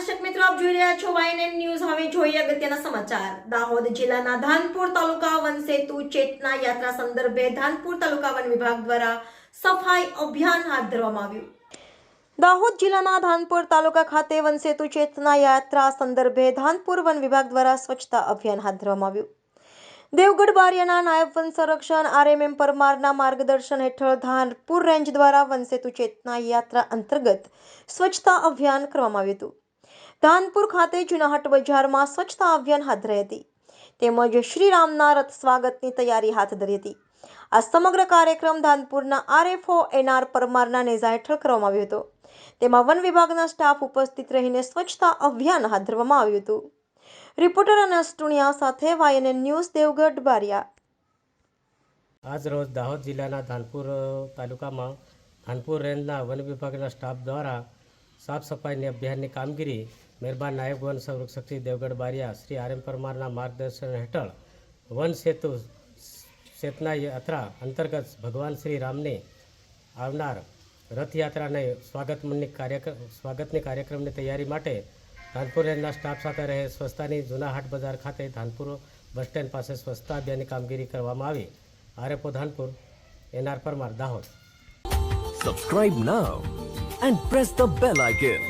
દર્શક મિત્રો, આપ જોઈ રહ્યા છો વાયએનએન ન્યૂઝ હવે જોઈએ અગત્યના સમાચાર. દાહોદ જિલ્લાના ધાનપુર તાલુકા વન સેતુ ચેતના યાત્રા સંદર્ભે ધાનપુર તાલુકા વન વિભાગ દ્વારા સફાઈ અભિયાન હાથ ધરવામાં આવ્યું. દાહોદ જિલ્લાના ધાનપુર તાલુકા ખાતે વન સેતુ ચેતના યાત્રા સંદર્ભે ધાનપુર વન વિભાગ દ્વારા સ્વચ્છતા અભિયાન હાથ ધરવામાં આવ્યું. દેવગઢ બારિયાના નાયબ વન સંરક્ષણ આરએમએમ પરમારના માર્ગદર્શન હેઠળ ધાનપુર રેન્જ દ્વારા વનસેતુ ચેતના યાત્રા અંતર્ગત સ્વચ્છતા અભિયાન કરવામાં આવ્યું હતું. ધાનપુર ખાતે જુનાહટ બજારમાં સ્વચ્છતા અભિયાન હાથ ધરી હતી. તેમજ શ્રીરામના રથ સ્વાગતની તૈયારી હાથ ધરી હતી. આ સમગ્ર કાર્યક્રમ ધાનપુરના આરએફઓ એનઆર પરમારના નેજા હેઠળ કરવામાં આવ્યો હતો. તેમાં વન વિભાગના સ્ટાફ ઉપસ્થિત રહીને સ્વચ્છતા અભિયાન હાથ ધરવામાં આવ્યું હતું. રિપોર્ટર અનસ ટુણિયા સાથે વાયએનએન ન્યૂઝ દેવગઢ બારિયા. આજ રોજ દાહોદ જિલ્લાના ધાનપુર તાલુકામાં ધાનપુર રેન્જના વન વિભાગના સ્ટાફ દ્વારા સાફ સફાઈની અભિયાનની કામગીરી મહેરબાન નાયબ વન સંરક્ષક શ્રી દેવગઢ બારિયા, શ્રી આર એમ પરમારના માર્ગદર્શન હેઠળ વન સેતુ ચેતના યાત્રા અંતર્ગત ભગવાન શ્રી રામને આવનાર રથયાત્રાને સ્વાગતમની કાર્યક્રમ સ્વાગતની કાર્યક્રમની તૈયારી માટે ધાનપુર રેન્જના સ્ટાફ સાથે રહે સ્વચ્છતાની જૂના હાટ બજાર ખાતે ધાનપુર બસ સ્ટેન્ડ પાસે સ્વચ્છતા અભિયાનની કામગીરી કરવામાં આવી RFO Dhanpur N R Parmar, Dahod Subscribe now and press the bell icon.